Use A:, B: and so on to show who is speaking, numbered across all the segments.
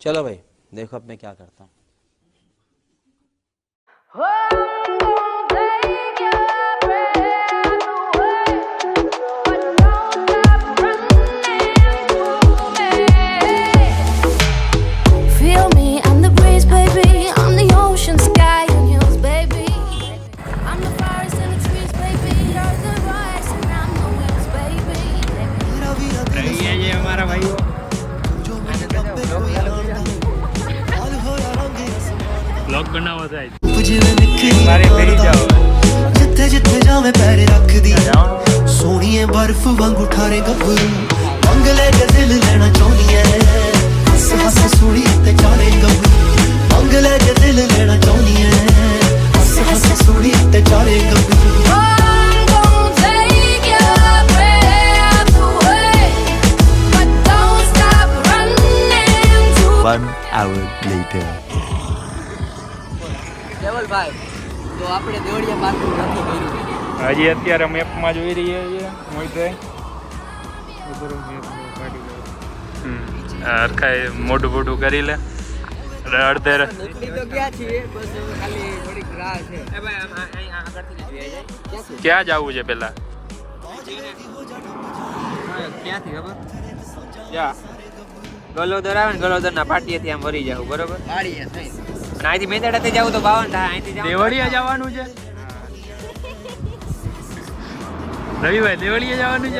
A: चलो भाई देखो अब मैं क्या करता हूँ
B: બ્લોગ બનાવો થાય મારે ફેરી જાઓ
C: ਜਿੱਥੇ ਜਿੱਥੇ ਜਾਵੇਂ ਪੈਰ ਰੱਖਦੀ ਸੋਹਣੀਏ ਬਰਫ਼ ਵਾਂਗੂ ਠਾਰੇ ਗੱਭਰੂ ਮੰਗ ਲੈ ਕੇ ਦਿਲ ਲੈਣਾ ਚਾਹੁੰਦੀ
B: હજી અત્યારે મેપમાં જોઈ રહ્યા છીએ મોહિતભાઈ. હરખાય મોઢું મોઢું કરી લે. એટલે અડધે ક્યાં જવું છે પેલા?
D: ક્યાંથી ખબર
E: ગલોદર આવે ને ગલોદર ના પાટીએથી આમ વરી જાવ બરોબર?
D: વાડીએ થઈ
E: અને અહીંથી તો બાવન થાય અહીંથી
B: દેવળિયા જવાનું છે. રવિભાઈ દેવળીએ જવાનું છે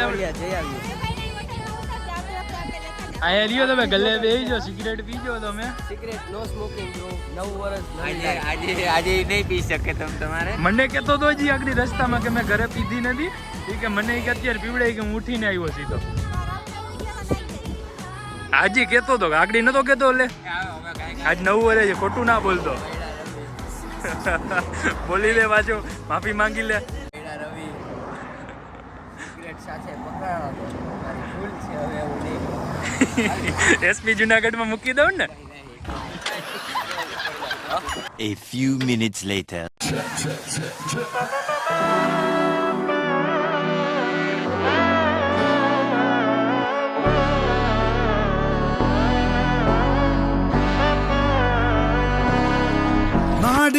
B: અહીંયા લ્યો તમે ગલ્લે બેહીજો સિગરેટ પીજો તમે.
D: સિગરેટ નો સ્મોકિંગ બ્રો નવ વર્ષ
E: આજે આજે આજે નહીં પી શકે તમે તમારે.
B: મને કહેતો તો જી આગળ રસ્તામાં કે મેં ઘરે પીધી નથી. એ કે મને કે અત્યારે પીવડાઈ કે હું ઉઠીને આવ્યો સીધો. આજે કેતો તો આગળ નતો કેતો લે આજ નવું વરે છે ખોટું ના બોલતો. બોલી લે પાછો માફી માંગી લે.
D: સાથે પકડાણો મારી ભૂલ છે હવે એવું નહીં.
B: એસપી જુનાગઢમાં મૂકી દઉં ને?
C: A few minutes later.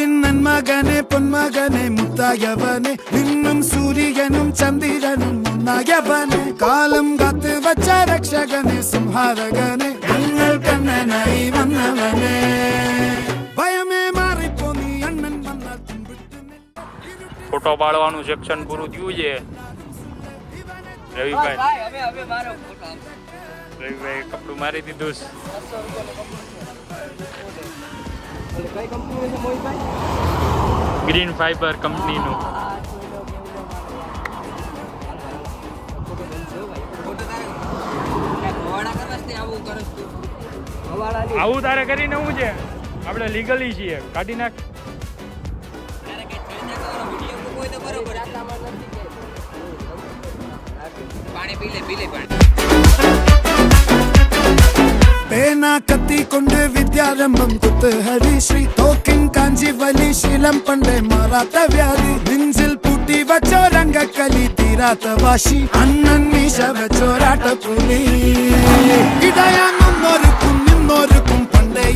F: നിൻ നന്മകനെ പൊന്മകനെ മുത്തായവനെ നിന്നും സൂര്യനും ചന്ദ്രനും ഒന്നായവനെ. കാലം കാത്ത് വച്ച രക്ഷകനെ സംഹാരകനെ ഞങ്ങൾ കണ്ണനായി വന്നവനെ. ഭയമേ മാറിപ്പോ നീ അണ്ണൻ വന്നാൽ
B: ફોટો પાડવાનું સેક્શન પૂરું થયું છે રવિભાઈ રવિભાઈ કપડું મારી દીધું છે ગ્રીન ફાઈબર કંપનીનું.
E: આવું
B: તારે કરીને હું છે? આપણે લીગલી છીએ. કાઢી નાખ.
E: પાણી પી લે પી લે પાણી.
F: பேனா கத்தி கொண்டு வித்யாரம்பம் குத்து. ஹரிஸ்ரீ தோக்கின் காஞ்சி வலி சீலம் பண்டை மாறாத்த வியாதி. நெஞ்சில் பூட்டி வச்சோ ரங்க கலி தீராத்த வாஷி அண்ணன் மீச வச்சோராட்ட புலி இடையானொன்னொருக்கும் நின்னொருக்கும் பண்டை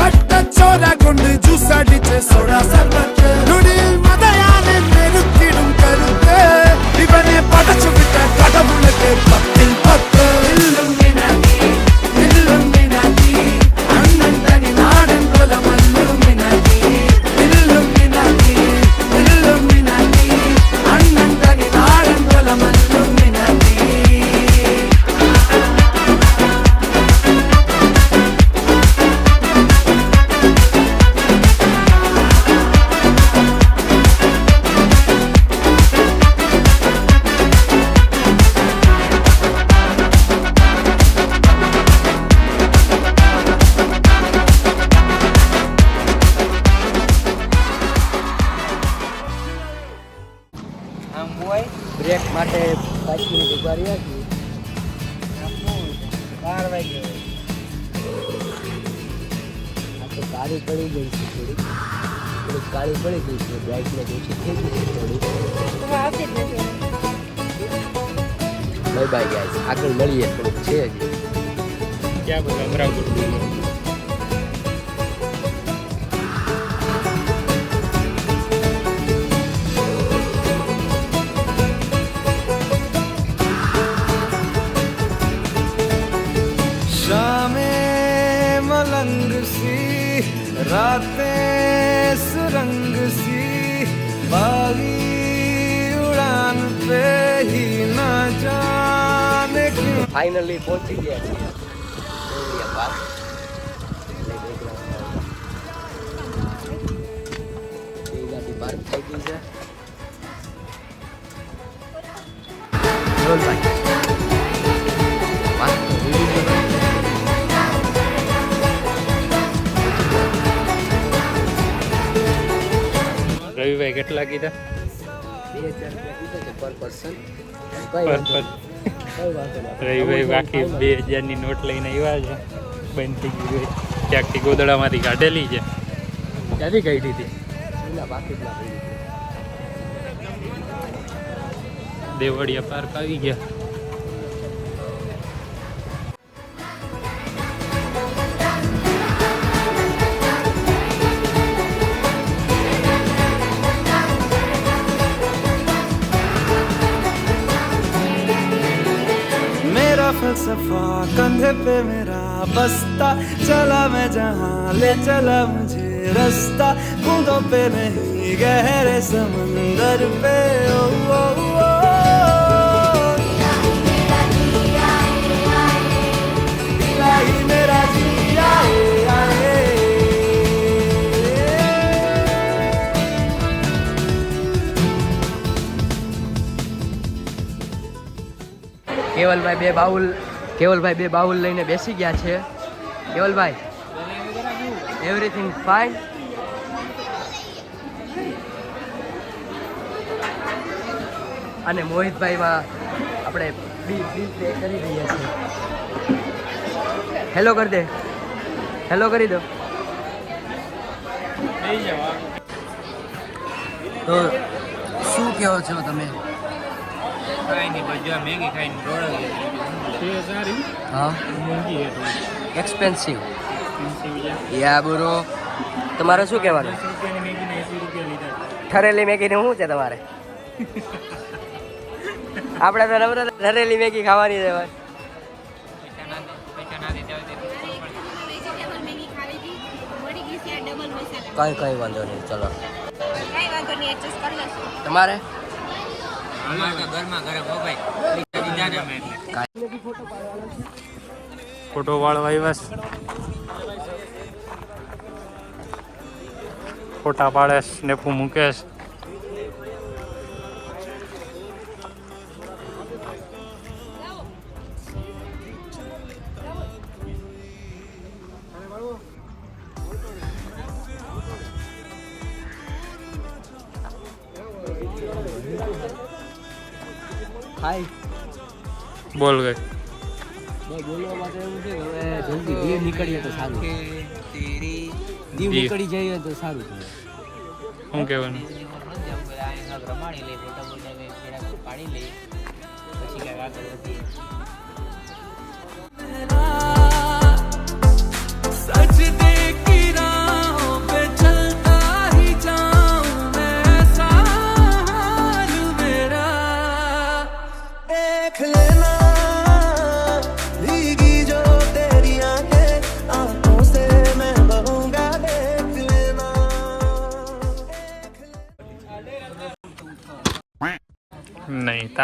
F: கட்ட சோரா கொண்டு ஜூஸ் அடிச்சு சோடா சர்பத்து. நொடியில் மதையான நெருக்கிடும் கருத்து. இவனே படைச்சு விட்ட கடவுளுக்கு பத்து.
D: ફાઇનલી પહોંચી ગયા છીએ ગાડી પાર્ક થઈ ગઈ છે.
B: રવિભાઈ કેટલા કીધા
D: બે હજાર રૂપિયા કીધા છે પર પર્સન
B: રવિભાઈ બાકી બે હજારની નોટ લઈને આવ્યા છે. બંધ થઈ ગઈ ક્યાંકથી ગોદડામાંથી કાઢેલી છે. ક્યાંથી કાઢી હતી. દેવળિયા પાર્ક આવી ગયા.
G: मेरा बस्ता चला मैं जहाँ ले चला मुझे रास्ता बूंदों पे नहीं गहरे समंदर पे ओ, ओ, ओ, इलाही मेरा जी आए आए
D: કેવલભાઈ બે બાઉલ કેવલભાઈ બે બાઉલ લઈને બેસી ગયા છે. કેવલભાઈ? એવરીથિંગ ફાઇન અને મોહિતભાઈમાં આપણે બિલ પે કરી રહ્યા છીએ. હેલો કરી દે. હેલો કરી દો. તો શું કહો છો તમે? હા. એક્સપેન્સિવ યા બરો તમારે શું કહેવાનું? ઠરેલી મેગીને શું છે તમારે? આપણે તો નમ્ર ઠરેલી મેગી ખાવાની છે ભાઈ. કઈ કઈ વાંધો નહીં ચલો. તમારે?
E: ઘરમાં ગરમ હો ભાઈ
B: ફોટો વાળવા બસ ફોટા પાડેશ છે, મૂકેશ મૂકે બોલ ગઈ.
D: બોલવા માટે એવું છે હવે જલ્દી દીવ નીકળીએ તો સારું. દીવ
B: દીવ.
D: નીકળી જઈએ તો સારું
B: શું કહેવાનું?
E: રમાડી લઈ ફોટા બોટા પાડી લઈ પછી આગળ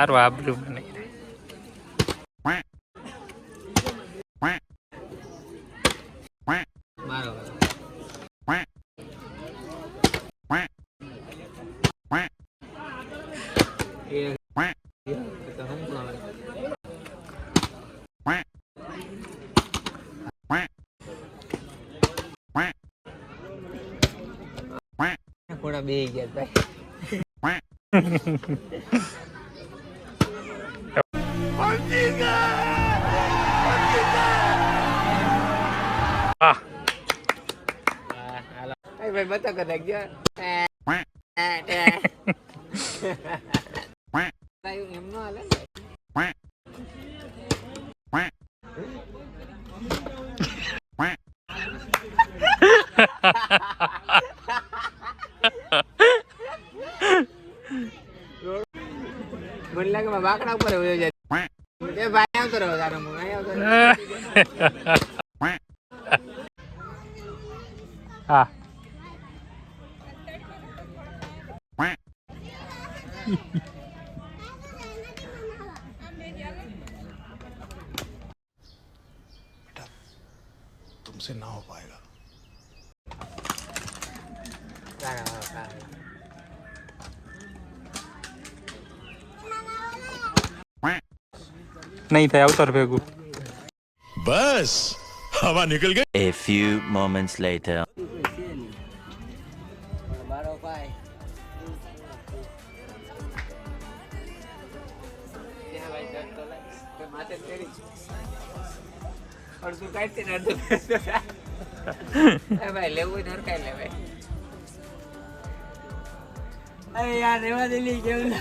B: તારું આબરું
E: હવે. થોડા બે ગયા ભાઈ એ ભાઈ બતો કદાચ ગયો એમ નો હાલે ને. મને લાગે મારા બાકડા ઉપર વયો જાય એ ભાઈ આવતો રહ્યો તારો મું અહીં આવતો રહ્યો.
B: હા
F: तुमसे ना हो पाएगा
B: નહીં થાય અવતર ભેગું
H: बस हवा निकल गई
A: A few moments later.
E: અડધું કાઢશે ને અડધું એ ભાઈ લેવું હોય તો હરખાઈ લે ભાઈ
D: અરે યાર રેવા દેલી કેવું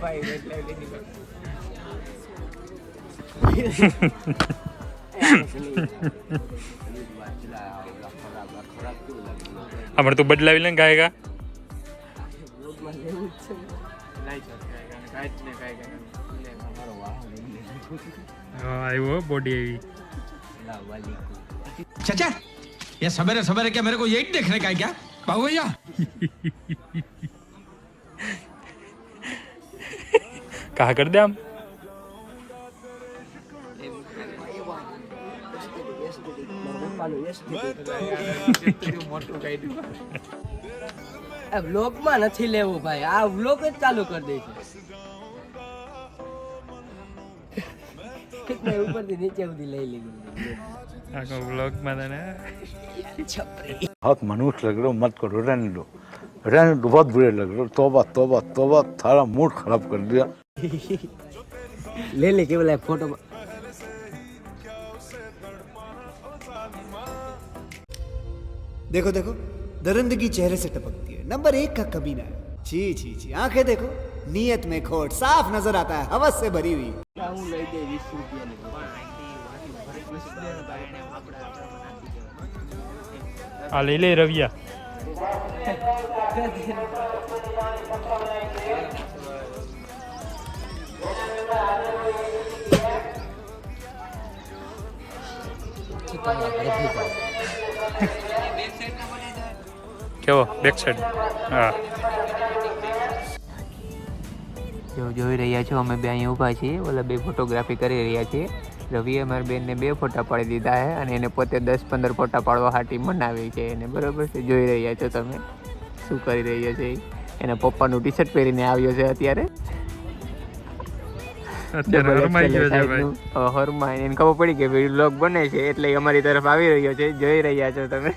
E: ભાઈ એટલે લીધી ભાઈ.
B: આપણે તું બદલાવી લે ને ગાયકા આવ્યો બોડી આવી
H: चाचा ये सवेरे सवेरे क्या मेरे को यही देखने का है क्या बाबू भैया
B: કા કરી દે આમ
E: મોટું કાઢ્યું
D: આ વ્લોગમાં નથી લેવું ભાઈ આ વ્લોગ જ ચાલુ કરી દે છે મેં ઉપરથી નીચે સુધી લઈ લીધું
B: આખો બ્લોગમાં તને
I: बहुत मनुष्य लग रहे हो मत करो रहने दो रहने दो बहुत बुरे लग रहे हो तोबा तोबा तोबा सारा मूड खराब कर दिया
D: લે લે કેવું લાગે ફોટો
J: देखो देखो दरिंदगी चेहरे से टपकती है नंबर एक का कभी ना छी छी छी आंखें देखो नीयत में खोट साफ नजर आता है हवस से भरी हुई
D: હું લઈ દે વીસ રૂપિયાની
B: આ લઈ લે રવિયા. કેવો? Back side. હા.
E: જો જોઈ રહ્યા છો અમે બે અહીં ઊભા છીએ. ઓલા બે ફોટોગ્રાફી કરી રહ્યા છીએ. રવિએ અમારી બેનને બે ફોટા પાડી દીધા છે અને એને પોતે દસ પંદર ફોટા પાડવા હાટી મનાવી છે. એને બરાબર છે જોઈ રહ્યા છો તમે? શું કરી રહ્યા છે એના પપ્પાનું ટી શર્ટ પહેરીને આવ્યો છે અત્યારે.
B: અત્યારે હરમાઈ
E: એને ખબર પડી કે વ્લોગ બને છે એટલે અમારી તરફ આવી રહ્યો છે. જોઈ રહ્યા છો તમે?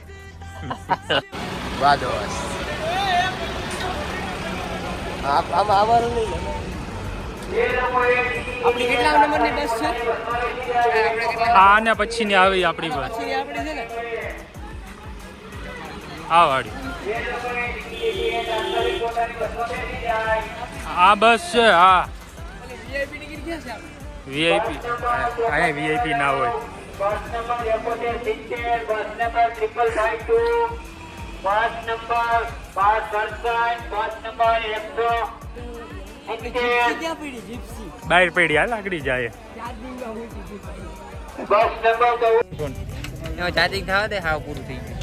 D: આપ આમ આવવાનું નહીં. આપણી કેટલા નંબરની બસ છે?
B: આ ને પછીની આવી આપણી બસ
D: પછી આપણી છે ને?
B: આ વાળી. આ બસ છે હા.
D: વીઆઈપી ટિકિટ ક્યાં છે નંબર
B: વીઆઈપી અહીંયા વીઆઈપી ના હોય.
D: ફાઈવ ટુ ક્યાં નંબર પાંચ
B: સડસઠ પડી નંબર આગળ જાય
D: ચાર્જિંગમાં આ લાકડી
E: જાય. ચાર્જિંગ થવા દે હાવ પૂરું થઈ ગયું.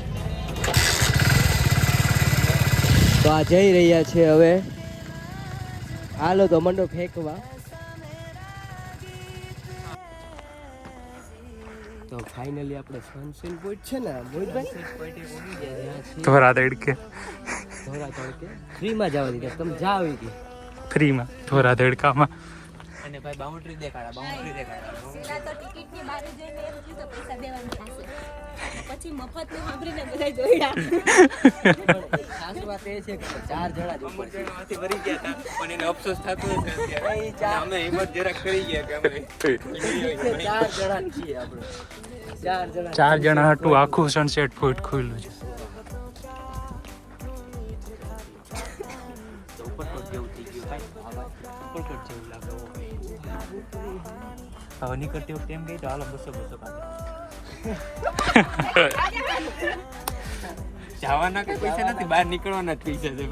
D: તો આ જઈ રહ્યા છે હવે. હાલો તો મંડો ફેંકવા. તો ફાઇનલી આપણે સનસીન પોઈન્ટ છે ને મોહિતભાઈ?
B: ધોરા દેડકે
D: ધોરા તડકે. ફ્રીમાં જવા દીધા. તમે જાઓ હતી
B: ફ્રીમાં ધોરા ધડકામાં.
E: અને ભાઈ બાઉન્ડ્રી દેખાડા બાઉન્ડ્રી દેખાડા.
K: પેલા તો ટિકિટની બારે જઈને એમ કીધું પૈસા દેવાના થશે. પછી મફતનું સાંભળીને બધા જોયા.
D: ખાસ વાત એ છે કે ચાર જણા જ ઉપર છે
E: માંથી ગયા હતા પણ એને અફસોસ થતો હશે અત્યારે. અમે હિંમત જરાક કરી ગયા કે અમે
D: ચાર જણા છીએ આપણે. ચાર જણા
B: ચાર જણા હતું આખું સનસેટ પોઈન્ટ ખુલ્લું છે.
E: ખાવાની કરતી વખતે એમ કહી તો હાલો બસો બસો કાઢે જવાના કઈ પૈસા નથી બહાર નીકળવાના જ પૈસા છે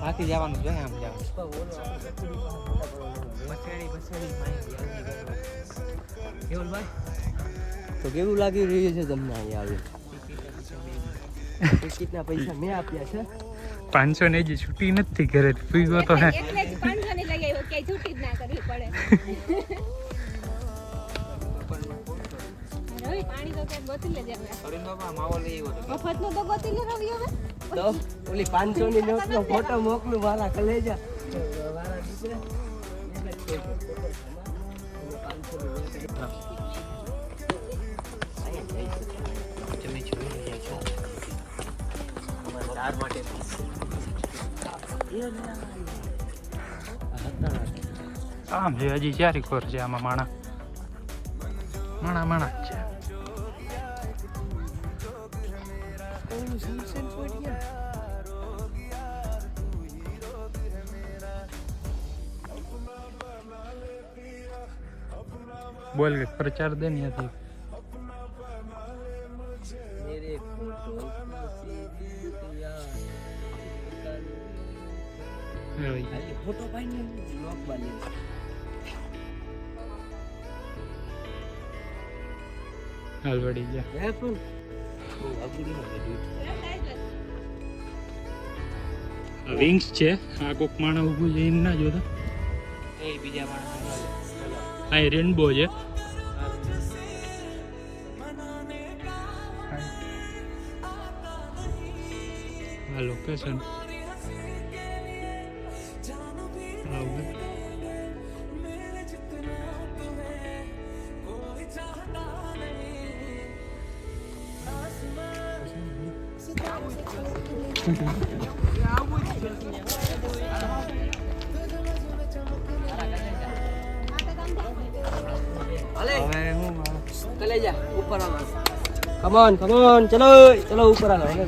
E: બાકી જવાનું જોઈએ આમ જવાનું બસેડી બસેડી ભાઈ
D: તો કેવું લાગી રહ્યું છે તમને અહીંયા આવી ટિકિટના પૈસા મેં આપ્યા છે?
B: પાંચસો ને હજી છૂટી નથી ઘરે. પીવો તો હે.
L: પાંચસો ની લઈ આવ્યો કે છૂટી જ ના કરવી પડે. રવિ પાણી તો
D: ઓલી પાંચસો ની નોટ નો ફોટો મોકલું મારા કલેજા. મારા દીકરા
B: આમ છે હજી ચારી ખોર છે આમાં માણા. માણા માણા છે. બોલ પ્રચાર દે ને હાલ પડી ગયા. વિંગ્સ છે. આ કોક માણા ઊભું છે એમ ના જોતા.
E: એ બીજા માણસ
B: આ રેનબો છે. આ લોકેશન
D: કલેજા ઉપર આવો કમોન કમોન ચલો ચલો ઉપર આવો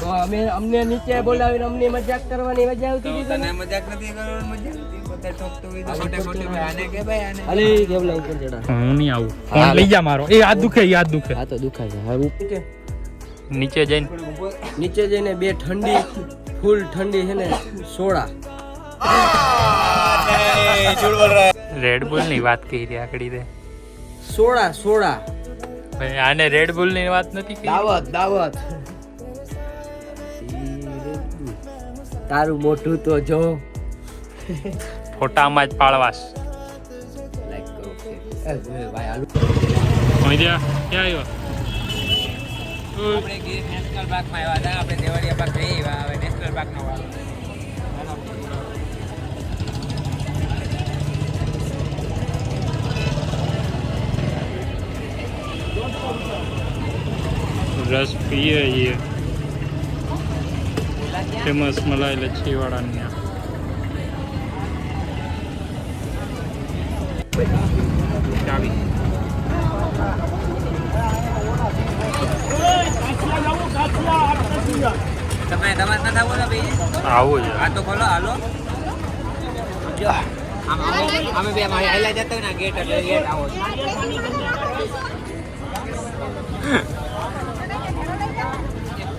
D: તો અમે અમને નીચે બોલાવીને અમને મજાક કરવાની મજા આવતી હતી
E: તને મજાક નથી કરવાની મજા? આવતી બધા ઠોકતો હોય તો ખોટે ભાઈ આને કે ભાઈ આને?
D: હાલે કેવલા ઉપર ચડા?
B: હું નહીં આવું. ફોન લઈ જા મારો. એ હાથ દુખે હાથ દુખે.
D: હા તો દુખાય છે. હવે ઉપર
B: નીચે. જઈને.
D: નીચે જઈને બે ઠંડી ફૂલ ઠંડી છે ને સોડા.
B: રેડ બુલની વાત કહી રહી આકડી દે
D: સોડા સોડા
B: ભાઈ આને રેડ બુલની વાત નથી
D: દાવત દાવત. તારું મોઢું તો જો.
B: ફોટામાં જ પાળવાસ
D: લાઈક કરો એ ભાઈ આલુ
B: ક્યાં આવ્યો?
E: આપણે ગીર નેશનલ પાર્કમાં આવ્યા હતા. આપણે દેવળિયા પાર્ક જઈ આવ્યા હવે નેશનલ પાર્કનો વાળો
B: રસ પીએ છીએ ફેમસ મલાઈ લચ્છીવાળાની
E: તમે તમારે ને ભાઈ?
B: આવું છે.
E: આ તો ખોલો હાલો. અમે- બે અમારે હાલ્યા જતા ને ગેટ એટલે ગેટ આવો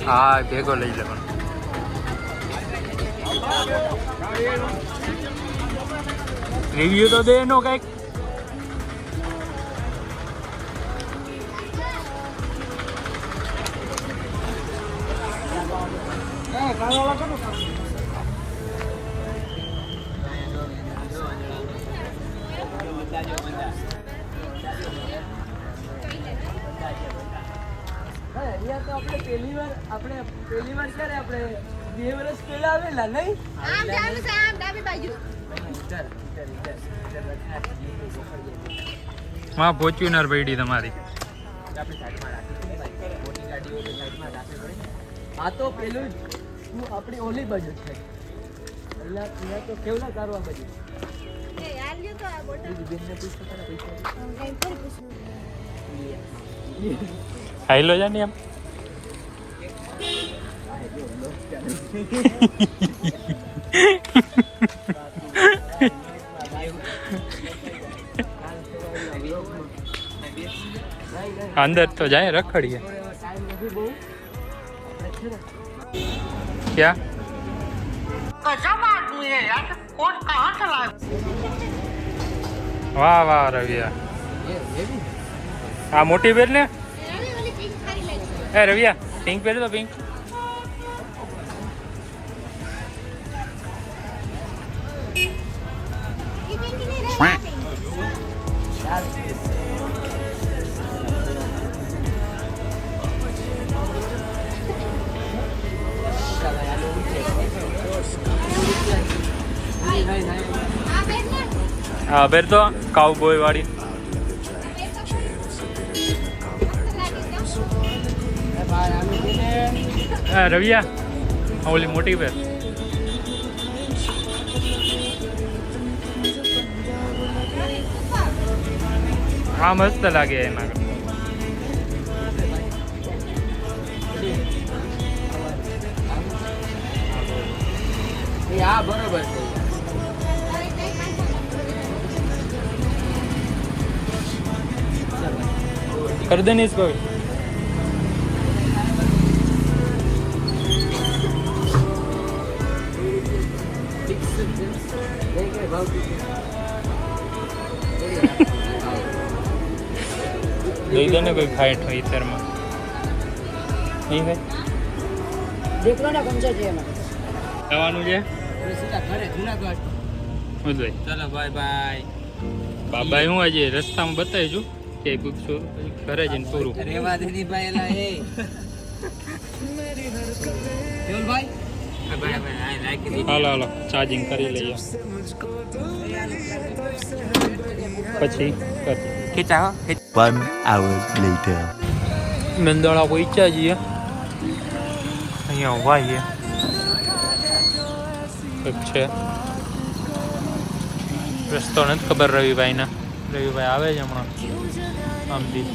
B: હા ભેગો લઈ લેવાનો રિવ્યુ તો દે એનો કંઈક
D: હા, બે વર્ષ પહેલા આવેલા નહીં?
L: આમ જાવું છે આમ ડાબી બાજુ
B: માં ફોર્ચ્યુનર પડી તમારી.
D: આ તો પેલું જ હું આપણી ઓલી બાજુ છે? એટલે અહીંયા તો કેવલા તારવા બાજુ?
L: એ જાની તો આ બોટલ
D: બેનને પૂછો તારા પૈસા
L: કઈ ફરી પૂછું
B: હાઈલો જા ને એમ અંદર તો જાય રખડીએ. ક્યાં? વાહ વાહ રવિયા. આ મોટી બેન ને? એ રવિયા પિંક પહેર્યું તો પિંક હા બેર તો કાઉ બોય વાળી રવિયા ઓલી મોટી બેર. હા, મસ્ત લાગે
D: એમાં. હા બરોબર છે.
B: કરી દે
D: નહીં ભાઈ.
B: લઈ દે ને કોઈ ફાઇટ હોય ઇતરમાં નહીં ભાઈ?
D: દેખલો ને પંચો છે
B: જવાનું છે?
E: ચાલો બાય બાય
B: બાય હું આજે રસ્તામાં બતાવીશું કે પછી ઘરે જઈને પૂરું?
D: રેવા દે ની ભાઈ એલા એ. કેવલ ભાઈ
B: હાલો હાલો ચાર્જિંગ કરી લઈએ. પછી ખેંચાવો
E: one hour later
A: One hour later.
B: મેંદોળા પહોંચ્યા છીએ અહીંયા ઊભા છીએ. છે. રસ્તો નથી ખબર રવિભાઈના. રવિભાઈ આવે છે હમણાં. આમથી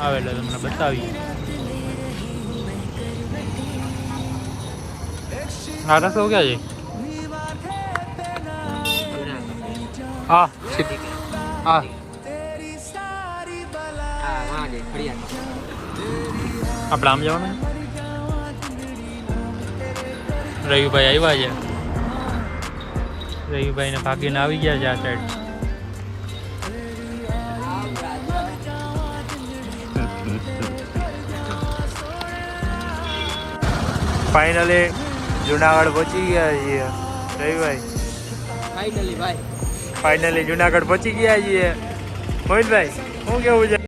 B: આવે એટલે તમને બતાવીએ. સારા સૌ ક્યાં છે? હા હા. આપણે આમ જવાનું રવિભાઈ આવ્યા છે. રવિભાઈને ભાગીને આવી ગયા છે આ સાઈડ ફાઇનલી જુનાગઢ પહોંચી ગયા છીએ. રવિભાઈ
D: ફાઇનલી ભાઈ.
B: ફાઇનલી જુનાગઢ પહોંચી ગયા છીએ. મોહિતભાઈ શું કેવું છે?